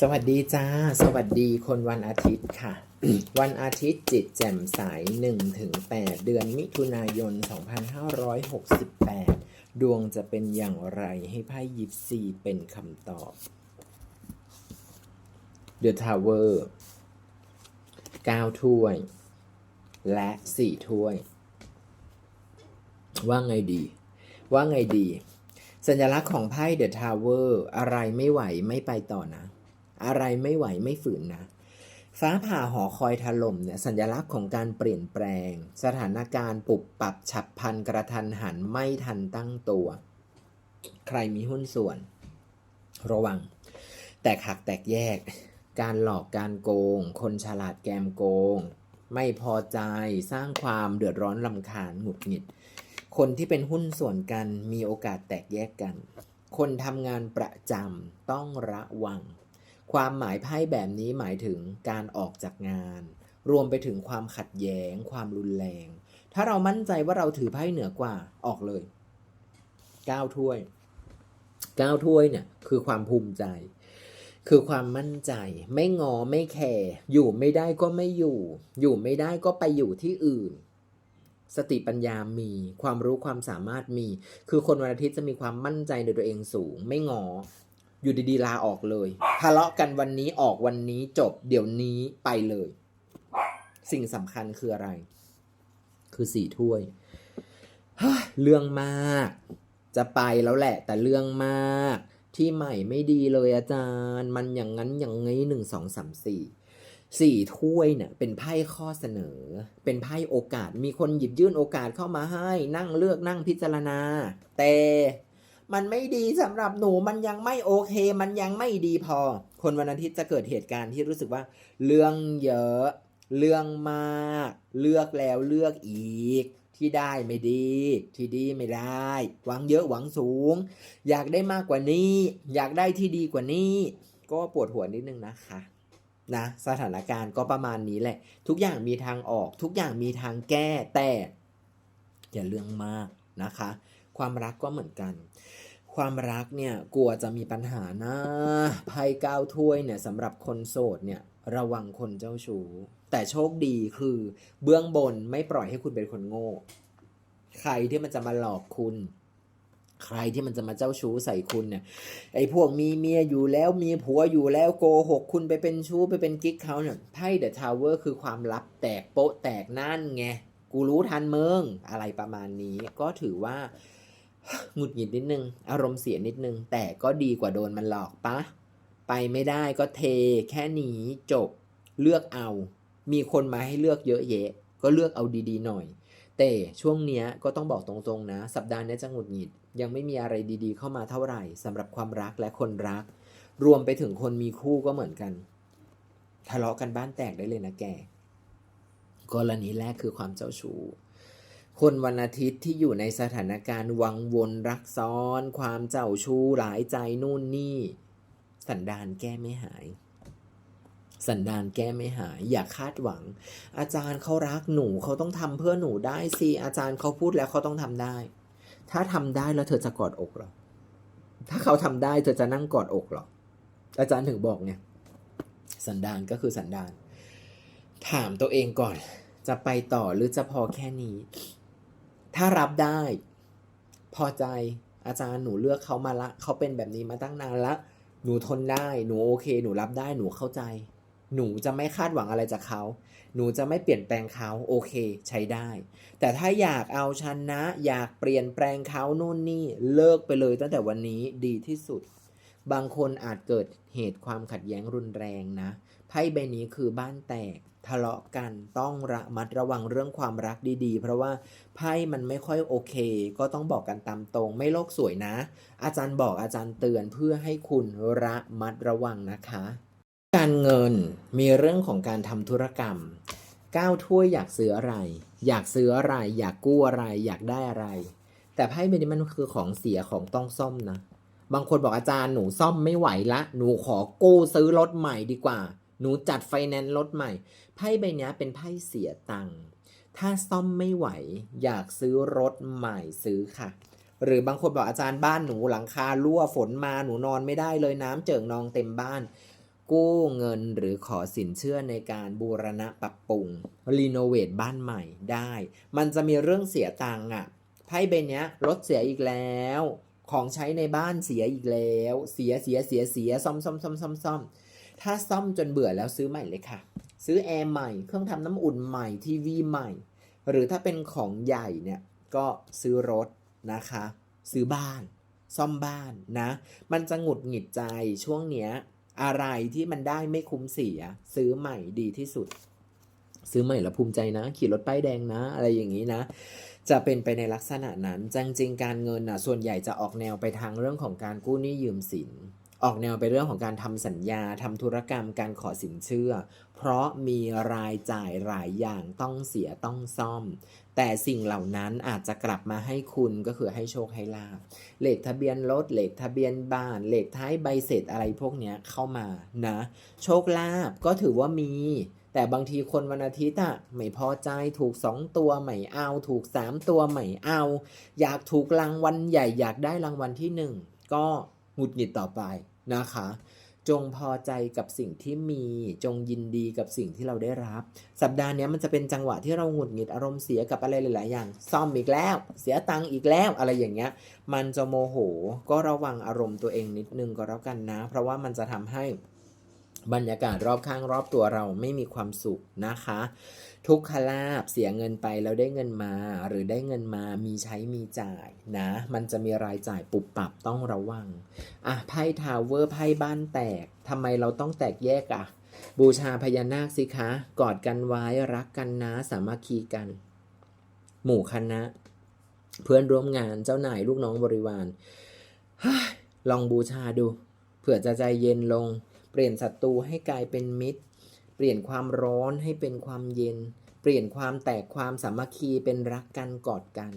สวัสดีจ้า สวัสดีคนวันอาทิตย์ค่ะ วันอาทิตย์จิตแจ่มใส1ถึง8เดือนมิถุนายน 2568 ดวงจะเป็นอย่างไรให้ไพ่ยิปซีเป็นคำตอบ The Tower 9 ถ้วย และ 4 ถ้วย ว่าไงดี ว่าไงดี สัญลักษณ์ของไพ่ The Tower อะไรไม่ไหวไม่ไปต่อนะ อะไรไม่ไหวไม่ฝืนนะ ฟ้าผ่าหอคอยถล่มเนี่ยสัญลักษณ์ของการเปลี่ยนแปลง สถานการณ์ปรับปรับฉับพลันกระทันหันไม่ทันตั้งตัว ใครมีหุ้นส่วน ระวัง แตกหักแตกแยก การหลอกการโกง คนฉลาดแกมโกง ไม่พอใจสร้างความเดือดร้อนลำคาญหงุดหงิดคนที่เป็นหุ้นส่วนกันมีโอกาสแตกแยกกัน คนทำงานประจำต้องระวัง ความหมายไพ่แบบนี้หมายถึงการออกจากงาน รวมไปถึงความขัดแย้ง ความรุนแรง ถ้าเรามั่นใจว่าเราถือไพ่เหนือกว่าออกเลย9ถ้วย9ถ้วยเนี่ยคือความภูมิใจ คือความมั่นใจ ไม่งอไม่แคร์อยู่ไม่ได้ก็ไม่อยู่ อยู่ไม่ได้ก็ไปอยู่ที่อื่น สติปัญญามีความรู้ความสามารถมี คือคนวันอาทิตย์จะมีความมั่นใจในตัวเองสูง ไม่งอ อยู่ดีๆลาออกเลยทะเลาะกันวันนี้ออกวันนี้จบเดี๋ยวนี้ไปเลย สิ่งสำคัญคืออะไร คือสี่ถ้วยเรื่องมาก จะไปแล้วแหละ แต่เรื่องมาก ที่ใหม่ไม่ดีเลยอาจารย์ มันอย่างนั้นอย่างงี้หนึ่งสองสามสี่สี่ถ้วยเนี่ยเป็นไพ่ข้อเสนอ เป็นไพ่โอกาสมีคนหยิบยื่นโอกาสเข้ามาให้ นั่งเลือกนั่งพิจารณา แต่ มันไม่ดีสำหรับหนูมันยังไม่โอเค มันยังไม่ดีพอ คนวันอาทิตย์จะเกิดเหตุการณ์ที่รู้สึกว่า เรื่องเยอะ เรื่องมาก เลือกแล้วเลือกอีก ที่ได้ไม่ดี ที่ดีไม่ได้ หวังเยอะหวังสูง อยากได้มากกว่านี้ อยากได้ที่ดีกว่านี้ ก็ปวดหัวนิดนึงนะคะนะสถานการณ์ก็ประมาณนี้แหละ ทุกอย่างมีทางออก ทุกอย่างมีทางแก้แต่อย่าเรื่องมากนะคะ ความรักก็เหมือนกัน ความรักเนี่ยกลัวจะมีปัญหานะไพ่ก้าวถ้วยเนี่ยสำหรับคนโสดเนี่ยระวังคนเจ้าชู้แต่โชคดีคือเบื้องบนไม่ปล่อยให้คุณเป็นคนโง่ ใครที่มันจะมาหลอกคุณ ใครที่มันจะมาเจ้าชู้ใส่คุณเนี่ยไอ้พวกมีเมียอยู่แล้วมีผัวอยู่แล้วโกหกคุณไปเป็นชู้ไปเป็นกิ๊กเขาเนี่ยไพ่เดอะทาวเวอร์คือความลับแตกโป๊ะแตกนั่นไงกูรู้ทันเมืองอะไรประมาณนี้ก็ถือว่า หงุดหงิดนิดนึง อารมณ์เสียนิดนึง แต่ก็ดีกว่าโดนมันหลอกปะ ไปไม่ได้ก็เท แค่นี้จบ เลือกเอา มีคนมาให้เลือกเยอะแยะ ก็เลือกเอาดีๆหน่อย แต่ช่วงเนี้ยก็ต้องบอกตรงๆนะ สัปดาห์นี้จะหงุดหงิด ยังไม่มีอะไรดีๆเข้ามาเท่าไหร่สำหรับความรักและคนรัก รวมไปถึงคนมีคู่ก็เหมือนกัน ทะเลาะกันบ้านแตกได้เลยนะแก กรณีแรกคือความเจ้าชู้ คนวันอาทิตย์ที่อยู่ในสถานการณ์วังวนรักซ้อน ความเจ้าชู้หลายใจนู่นนี่ สันดานแก้ไม่หาย สันดานแก้ไม่หาย อย่าคาดหวัง อาจารย์เขารักหนูเขาต้องทำเพื่อหนูได้สิอาจารย์เขาพูดแล้วเขาต้องทำได้ ถ้าทำได้แล้วเธอจะกอดอกหรอถ้าเขาทำได้เธอจะนั่งกอดอกหรออาจารย์ถึงบอกเนี่ย สันดานก็คือสันดาน ถามตัวเองก่อน จะไปต่อหรือจะพอแค่นี้ ถ้ารับได้ พอใจอาจารย์หนูเลือกเขามาละเขาเป็นแบบนี้มาตั้งนานละ หนูทนได้ หนูโอเค หนูรับได้ หนูเข้าใจ หนูจะไม่คาดหวังอะไรจากเขา หนูจะไม่เปลี่ยนแปลงเขาโอเค ใช้ได้ แต่ถ้าอยากเอาชนะ อยากเปลี่ยนแปลงเขานู่นนี่เลิกไปเลยตั้งแต่วันนี้ดีที่สุด บางคนอาจเกิดเหตุความขัดแย้งรุนแรงนะ ไพ่ใบนี้คือบ้านแตก ทะเลาะกันต้องระมัดระวังเรื่องความรักดีๆ เพราะว่าไพ่มันไม่ค่อยโอเค ก็ต้องบอกกันตามตรง ไม่โลกสวยนะ อาจารย์บอกอาจารย์เตือนเพื่อให้คุณระมัดระวังนะคะ การเงินมีเรื่องของการทำธุรกรรมก้าวถ้วยอยากซื้ออะไร อยากซื้ออะไร อยากกู้อะไร อยากได้อะไร แต่ไพ่ใบนี้มันคือของเสียของต้องซ่อมนะ บางคนบอกอาจารย์หนูซ่อมไม่ไหวละ หนูขอกู้ซื้อรถใหม่ดีกว่า หนูจัดไฟแนนซ์รถใหม่ ไพ่ใบนี้เป็นไพ่เสียตังค์ ถ้าซ่อมไม่ไหว อยากซื้อรถใหม่ซื้อค่ะ หรือบางคนบอกอาจารย์บ้านหนูหลังคารั่วฝนมาหนูนอนไม่ได้เลยน้ำเจิ่งนองเต็มบ้าน กู้เงินหรือขอสินเชื่อในการบูรณะปรับปรุงรีโนเวทบ้านใหม่ได้ มันจะมีเรื่องเสียตังค์อะไพ่ใบนี้รถเสียอีกแล้วของใช้ในบ้านเสียอีกแล้ว เสียเสียเสียเสียซ่อมซ่อมซ่อมซ่อมซ่อม ถ้าซ่อมจนเบื่อแล้วซื้อใหม่เลยค่ะ ซื้อแอร์ใหม่ เครื่องทำน้ำอุ่นใหม่ ทีวีใหม่ หรือถ้าเป็นของใหญ่เนี่ยก็ซื้อรถนะคะ ซื้อบ้าน ซ่อมบ้านนะ มันจะหงุดหงิดใจช่วงเนี้ยอะไรที่มันได้ไม่คุ้มเสีย ซื้อใหม่ดีที่สุด ซื้อใหม่แล้วภูมิใจนะ ขี่รถป้ายแดงนะ อะไรอย่างนี้นะ จะเป็นไปในลักษณะนั้นจริงๆการเงินอะส่วนใหญ่จะออกแนวไปทางเรื่องของการกู้หนี้ยืมสิน ออกแนวไปเรื่องของการทำสัญญาทำธุรกรรมการขอสินเชื่อ เพราะมีรายจ่ายหลายอย่างต้องเสียต้องซ่อม แต่สิ่งเหล่านั้นอาจจะกลับมาให้คุณก็คือให้โชคให้ลาบเลขทะเบียนรถเลขทะเบียนบ้านเลขท้ายใบเสร็จอะไรพวกนี้เข้ามานะ โชคลาภก็ถือว่ามี แต่บางทีคนวันอาทิตย์อะไม่พอใจถูก 2 ตัวไม่เอา ถูก 3 ตัวไม่เอา อยากถูกรางวัลใหญ่อยากได้รางวัลที่ 1 ก็หงุดหงิดต่อไป นะคะ จงพอใจกับสิ่งที่มีจงยินดีกับสิ่งที่เราได้รับ สัปดาห์นี้มันจะเป็นจังหวะที่เราหงุดหงิดอารมณ์เสียกับอะไรหลาย ๆ อย่าง ซ่อมอีกแล้ว เสียตังค์อีกแล้วอะไรอย่างเงี้ย มันจะโมโห ก็ระวังอารมณ์ตัวเองนิดนึงก็แล้วกันนะ เพราะว่ามันจะทำให้ บรรยากาศรอบข้างรอบตัวเราไม่มีความสุขนะคะ ทุกขลาบเสียเงินไปแล้วได้เงินมา หรือได้เงินมามีใช้มีจ่ายนะ มันจะมีรายจ่ายปุบปับต้องระวังอะไพ่ทาวเวอร์ไพ่บ้านแตกทำไมเราต้องแตกแยกอะ บูชาพญานาคสิคะ กอดกันไว้รักกันนะสามัคคีกัน หมู่คณะ เพื่อนร่วมงานเจ้านายลูกน้องบริวารลองบูชาดู เผื่อจะใจเย็นลง เปลี่ยนศัตรูให้กลายเป็นมิตร เปลี่ยนความร้อนให้เป็นความเย็น เปลี่ยนความแตกความสามัคคีเป็นรักกันกอดกัน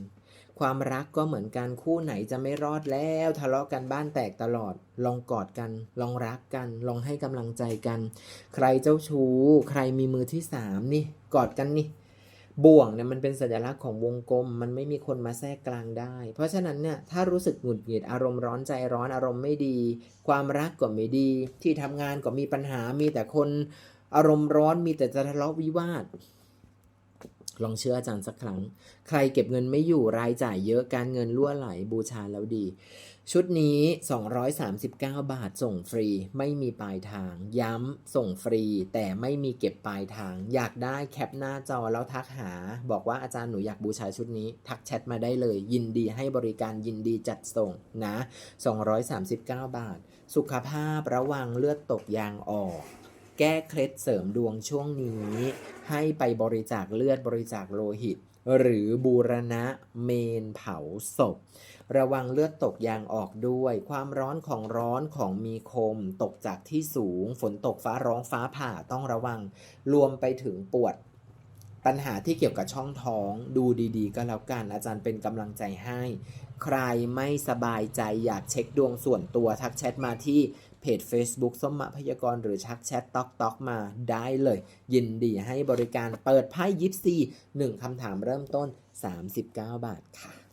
ความรักก็เหมือนกันคู่ไหนจะไม่รอดแล้วทะเลาะกันบ้านแตกตลอด ลองกอดกัน ลองรักกัน ลองให้กำลังใจกัน ใครเจ้าชู้ ใครมีมือที่สามนี่ กอดกันนี่ บ่วงเนี่ยมันเป็นสัญลักษณ์ของวงกลม มันไม่มีคนมาแทรกกลางได้ เพราะฉะนั้นเนี่ยถ้ารู้สึกหงุดหงิดอารมณ์ร้อนใจร้อนอารมณ์ไม่ดี ความรักก็ไม่ดี ที่ทำงานก็มีปัญหามีแต่คนอารมณ์ร้อนมีแต่จะทะเลาะวิวาท ลองเชื่ออาจารย์สักครั้ง ใครเก็บเงินไม่อยู่รายจ่ายเยอะการเงินรั่วไหลบูชาแล้วดี ชุดนี้ 239 บาทส่งฟรี ไม่มีปลายทาง ย้ำส่งฟรี แต่ไม่มีเก็บปลายทาง อยากได้แคปหน้าจอแล้วทักหา บอกว่าอาจารย์หนูอยากบูชาชุดนี้ ทักแชทมาได้เลย ยินดีให้บริการยินดีจัดส่งนะ 239 บาท สุขภาพระวังเลือดตกยางออก แก้เคล็ดเสริมดวงช่วงนี้ ให้ไปบริจาคเลือดบริจาคโลหิต หรือบูรณะเมนเผาศพ ระวังเลือดตกยางออกด้วย ความร้อนของร้อนของมีคม ตกจากที่สูง ฝนตกฟ้าร้องฟ้าผ่าต้องระวัง รวมไปถึงปวดปัญหาที่เกี่ยวกับช่องท้องดูดีๆ ก็แล้วกันอาจารย์เป็นกำลังใจให้ ใครไม่สบายใจอยากเช็คดวงส่วนตัวทักแชทมาที่ เพจ Facebook สมมะพยากรณ์หรือชักแชทต๊อกต๊อกมาได้เลย ยินดีให้บริการเปิดไพ่ยิปซีหนึ่งคำถามเริ่มต้น 39 บาทค่ะ